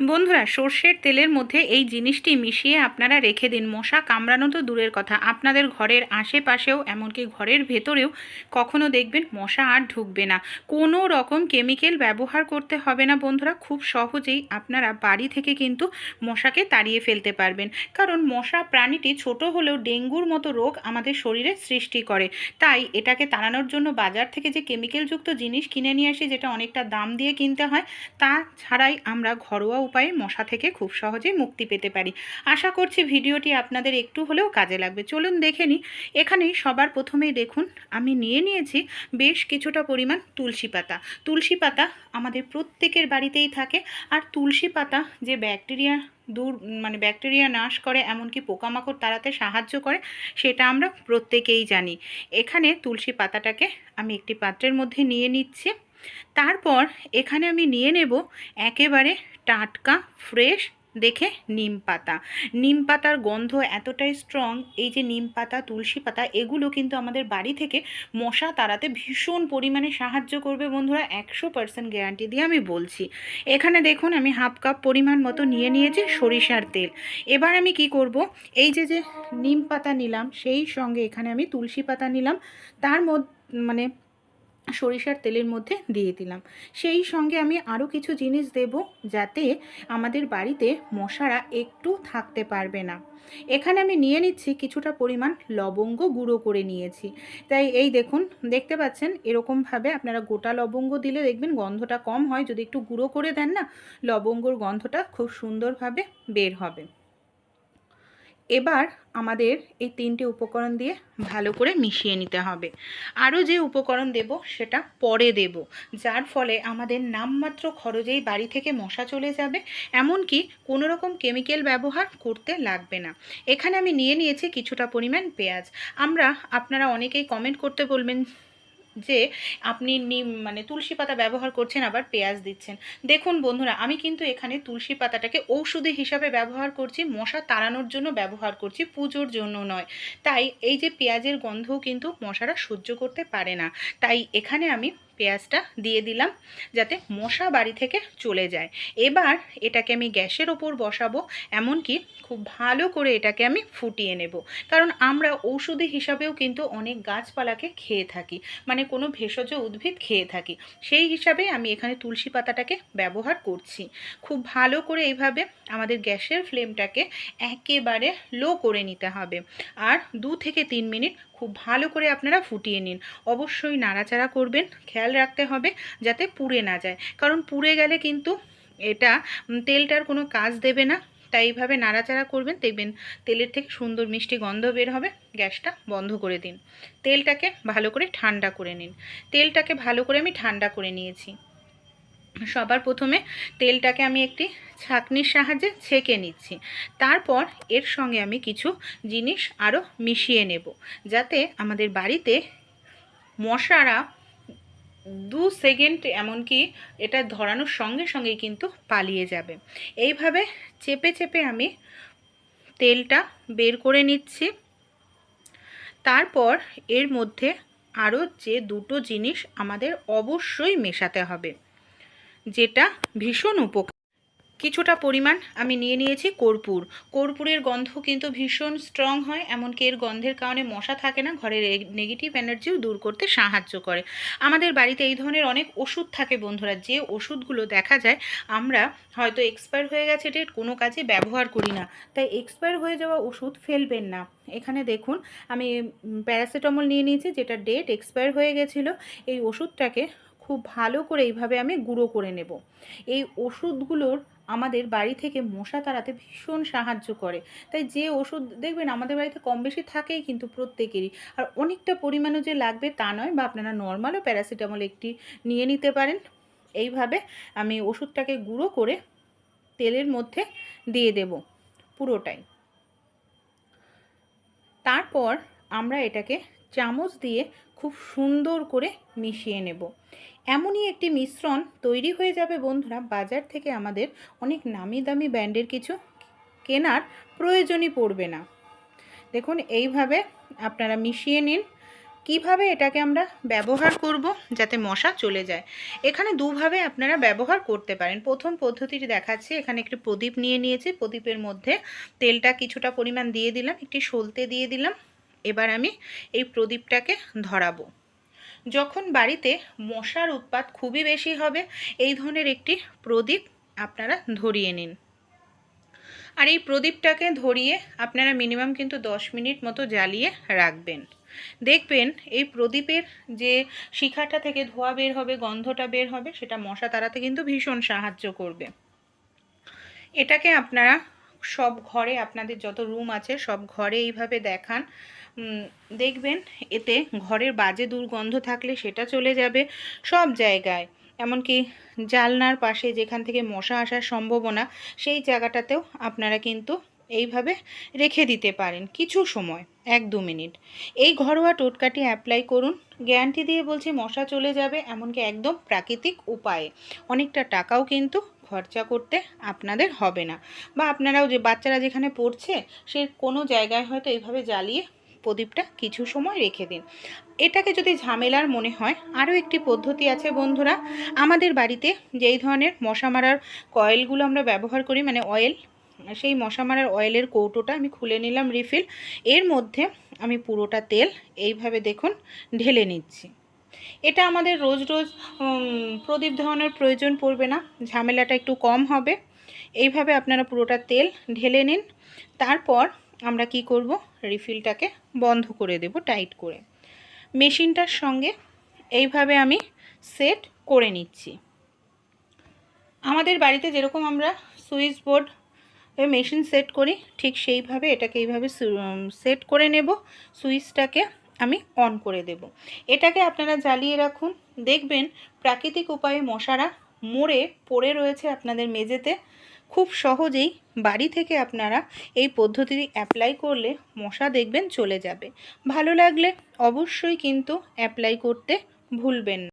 বন্ধুরা, সর্ষের তেলের মধ্যে এই জিনিসটি মিশিয়ে আপনারা রেখে দিন। মশা কামড়ানো তো দূরের কথা। আপনাদের ঘরের আশেপাশেও, এমনকি ঘরের ভেতরেও কখনো দেখবেন মশা আর ঢুকবে না। কোনো রকম কেমিক্যাল ব্যবহার করতে হবে না বন্ধুরা। খুব সহজেই আপনারা বাড়ি থেকে কিন্তু মশাকে তাড়িয়ে ফেলতে পারবেন। কারণ মশা প্রাণীটি ছোট হলেও ডেঙ্গুর মতো রোগ আমাদের শরীরে সৃষ্টি করে। তাই এটাকে তাড়ানোর জন্য বাজার থেকে যে কেমিক্যালযুক্ত জিনিস কিনে নিয়ে আসি, যেটা অনেকটা দাম দিয়ে কিনতে হয়, তা ছাড়াই আমরা ঘরোয়া উপায়ে মশা থেকে খুব সহজেই মুক্তি পেতে পারি। আশা করছি ভিডিওটি আপনাদের একটু হলেও কাজে লাগবে। চলুন দেখে নিই। এখানে সবার প্রথমেই দেখুন, আমি নিয়ে নিয়েছি বেশ কিছুটা পরিমাণ তুলসী পাতা। তুলসী পাতা আমাদের প্রত্যেকের বাড়িতেই থাকে আর তুলসী পাতা যে ব্যাকটেরিয়া দূর মানে ব্যাকটেরিয়া নাশ করে, এমনকি পোকামাকড় তাড়াতে সাহায্য করে, সেটা আমরা প্রত্যেকেই জানি। এখানে তুলসী পাতাটাকে আমি একটি পাত্রের মধ্যে নিয়ে নিচ্ছি। তারপর এখানে আমি নিয়ে নেব একেবারে টাটকা ফ্রেশ দেখে নিম পাতা। নিম পাতার গন্ধ এতটাই স্ট্রং এই যে নিম পাতা, তুলসী পাতা, এগুলো কিন্তু আমাদের বাড়ি থেকে মশা তাড়াতে ভীষণ পরিমাণে সাহায্য করবে বন্ধুরা, একশো পার্সেন্ট গ্যারান্টি দিয়ে আমি বলছি। এখানে দেখুন, আমি হাফ কাপ পরিমাণ মতো নিয়ে নিয়েছি সরিষার তেল। এবার আমি কি করব? এই যে যে নিম পাতা নিলাম, সেই সঙ্গে এখানে আমি তুলসী পাতা নিলাম। তার মধ্যে মানে সরিষার তেলের মধ্যে দিয়ে দিলাম। সেই সঙ্গে আমি আরও কিছু জিনিস দেব যাতে আমাদের বাড়িতে মশারা একটু থাকতে পারবে না। এখানে আমি নিয়ে নিচ্ছি কিছুটা পরিমাণ লবঙ্গ গুঁড়ো করে নিয়েছি। তাই এই দেখুন, দেখতে পাচ্ছেন? এরকমভাবে আপনারা গোটা লবঙ্গ দিলে দেখবেন গন্ধটা কম হয়। যদি একটু গুঁড়ো করে দেন না, লবঙ্গর গন্ধটা খুব সুন্দরভাবে বের হবে। এবার আমাদের এই তিনটে উপকরণ দিয়ে ভালো করে মিশিয়ে নিতে হবে। আরও যে উপকরণ দেব সেটা পরে দেব, যার ফলে আমাদের নামমাত্র খরচেই বাড়ি থেকে মশা চলে যাবে, এমনকি কোনো রকম কেমিক্যাল ব্যবহার করতে লাগবে না। এখানে আমি নিয়ে নিয়েছি কিছুটা পরিমাণ পেঁয়াজ। আমরা, আপনারা অনেকেই কমেন্ট করতে বলবেন যে আপনি নিম মানে তুলসী পাতা ব্যবহার করছেন, আবার পেঁয়াজ দিচ্ছেন। দেখুন বন্ধুরা, আমি কিন্তু এখানে তুলসী পাতাটাকে ঔষধি হিসাবে ব্যবহার করছি, মশা তাড়ানোর জন্য ব্যবহার করছি, পুজোর জন্য নয়। তাই এই যে পেঁয়াজের গন্ধও কিন্তু মশারা সহ্য করতে পারে না। তাই এখানে আমি পেঁয়াজটা দিয়ে দিলাম যাতে মশা বাড়ি থেকে চলে যায়। এবার এটাকে আমি গ্যাসের ওপর বসাবো, এমনকি খুব ভালো করে এটাকে আমি ফুটিয়ে নেব। কারণ আমরা ঔষধি হিসাবেও কিন্তু অনেক গাছপালাকে খেয়ে থাকি মানে কোনো ভেষজ উদ্ভিদ খেয়ে থাকি। সেই হিসাবে আমি এখানে তুলসী পাতাটাকে ব্যবহার করছি। খুব ভালো করে এইভাবে আমাদের গ্যাসের ফ্লেমটাকে একেবারে লো করে নিতে হবে। আর দু থেকে তিন মিনিট খুব ভালো করে আপনারা ফুটিয়ে নিন। অবশ্যই নাড়াচাড়া করবেন, খেয়াল রাখতে হবে যাতে পুড়ে না যায়। কারণ পুড়ে গেলে কিন্তু এটা তেলটার কোনো কাজ দেবে না। তাই এইভাবে নাড়াচাড়া করবেন, দেখবেন তেলের থেকে সুন্দর মিষ্টি গন্ধ বের হবে। গ্যাসটা বন্ধ করে দিন। তেলটাকে ভালো করে ঠান্ডা করে নিন। তেলটাকে ভালো করে আমি ঠান্ডা করে নিয়েছি। সবার প্রথমে তেলটাকে আমি একটি ছাঁকনির সাহায্যে ছেঁকে নিচ্ছি। তারপর এর সঙ্গে আমি কিছু জিনিস আরও মিশিয়ে নেব, যাতে আমাদের বাড়িতে মশারা দু সেকেন্ড এমনকি এটা ধরানোর সঙ্গে সঙ্গেই কিন্তু পালিয়ে যাবে। এইভাবে চেপে চেপে আমি তেলটা বের করে নিচ্ছি। তারপর এর মধ্যে আরও যে দুটো জিনিস আমাদের অবশ্যই মেশাতে হবে। যেটা ভীষণ উপকার। কিছুটা পরিমাণ আমি নিয়ে নিয়েছি কর্পূর। কর্পূরের গন্ধ কিন্তু ভীষণ স্ট্রং হয়, এমনকি এর গন্ধের কারণে মশা থাকে না ঘরের নেগেটিভ এনার্জিও দূর করতে সাহায্য করে। আমাদের বাড়িতে এই ধরনের অনেক ওষুধ থাকে বন্ধুরা, যে ওষুধগুলো দেখা যায়, আমরা হয়তো এক্সপায়ার হয়ে গেছে ডেট কোনো কাজে ব্যবহার করি না। তাই এক্সপায়ার হয়ে যাওয়া ওষুধ ফেলবেন না। এখানে দেখুন, আমি প্যারাসিটামল নিয়ে নিয়েছি, যেটা ডেট এক্সপায়ার হয়ে গেছিল। এই ওষুধটাকে খুব ভালো করে এইভাবে আমি গুঁড়ো করে নেব। এই ওষুধগুলোর আমাদের বাড়ি থেকে মশা তাড়াতে ভীষণ সাহায্য করে। তাই যে ওষুধ, দেখবেন আমাদের বাড়িতে কম বেশি থাকেই কিন্তু প্রত্যেকেরই। আর অনেকটা পরিমাণও যে লাগবে তা নয় বা আপনারা নর্মালও প্যারাসিটামল একটি নিয়ে নিতে পারেন। এইভাবে আমি ওষুধটাকে গুঁড়ো করে তেলের মধ্যে দিয়ে দেব পুরোটাই। তারপর আমরা এটাকে চামচ দিয়ে খুব সুন্দর করে মিশিয়ে নেব। এমনই একটি মিশ্রণ তৈরি হয়ে যাবে বন্ধুরা। বাজার থেকে আমাদের অনেক নামি দামি ব্র্যান্ডের কিছু কেনার প্রয়োজনই পড়বে না। দেখুন, এইভাবে আপনারা মিশিয়ে নিন। কীভাবে এটাকে আমরা ব্যবহার করব যাতে মশা চলে যায়। এখানে দুভাবে আপনারা ব্যবহার করতে পারেন। প্রথম পদ্ধতিটি দেখাচ্ছি। এখানে একটি প্রদীপ নিয়ে নিয়েছি। প্রদীপের মধ্যে তেলটা কিছুটা পরিমাণ দিয়ে দিলাম। একটি সলতে দিয়ে দিলাম। এবার আমি এই প্রদীপটাকে ধরাবো। যখন বাড়িতে মশার উৎপাত খুবই বেশি হবে, এই ধরনের একটি প্রদীপ আপনারা ধরিয়ে নিন। আর এই প্রদীপটাকে ধরিয়ে আপনারা মিনিমাম কিন্তু দশ মিনিট মতো জ্বালিয়ে রাখবেন। দেখবেন এই প্রদীপের যে শিখাটা থেকে ধোয়া বের হবে, গন্ধটা বের হবে, সেটা মশা তাড়াতে কিন্তু ভীষণ সাহায্য করবে। এটাকে আপনারা সব ঘরে, আপনাদের যত রুম আছে, সব ঘরে এইভাবে দেখান। দেখবেন, এতে ঘরের বাজে দুর্গন্ধ থাকলে সেটা চলে যাবে সব জায়গায়। এমনকি জালনার পাশে যেখান থেকে মশা আসার সম্ভাবনা, সেই জায়গাটাতেও আপনারা কিন্তু এইভাবে রেখে দিতে পারেন কিছু সময়, এক দু মিনিট। এই ঘরোয়া টোটকাটি অ্যাপ্লাই করুন। গ্যারান্টি দিয়ে বলছি মশা চলে যাবে, এমনকি একদম প্রাকৃতিক উপায়ে। অনেকটা টাকাও কিন্তু খরচা করতে আপনাদের হবে না। বা আপনারাও যে বাচ্চারা যেখানে পড়ছে, সে কোনো জায়গায় হয়তো এইভাবে জ্বালিয়ে প্রদীপটা কিছু সময় রেখে দিন। এটাকে যদি ঝামেলার মনে হয়, আরও একটি পদ্ধতি আছে বন্ধুরা। আমাদের বাড়িতে যেই ধরনের মশা মারার কয়েলগুলো আমরা ব্যবহার করি মানে অয়েল সেই মশা মারার অয়েলের কৌটোটা আমি খুলে নিলাম রিফিল এর মধ্যে আমি পুরোটা তেল এইভাবে দেখুন ঢেলে নিচ্ছি। এটা আমাদের রোজ রোজ প্রদীপ ধরানোর প্রয়োজন পড়বে না, ঝামেলাটা একটু কম হবে। এইভাবে আপনারা পুরোটা তেল ঢেলে নিন। তারপর আমরা কি করব? রিফিলটাকে বন্ধ করে দেব টাইট করে। মেশিনটার সঙ্গে এইভাবে আমি সেট করে নিচ্ছি। আমাদের বাড়িতে যেরকম আমরা সুইচ বোর্ড মেশিন সেট করি, ঠিক সেইভাবে এটাকে এইভাবে সেট করে নেব, সুইচটাকে আমি অন করে দেব। এটাকে আপনারা জ্বালিয়ে রাখুন। দেখবেন প্রাকৃতিক উপায়ে মশারা মরে পড়ে রয়েছে আপনাদের মেঝেতে। খুব সহজেই বাড়ি থেকে আপনারা এই পদ্ধতিটি অ্যাপ্লাই করলে মশা দেখবেন চলে যাবে। ভালো লাগলে অবশ্যই কিন্তু অ্যাপ্লাই করতে ভুলবেন না।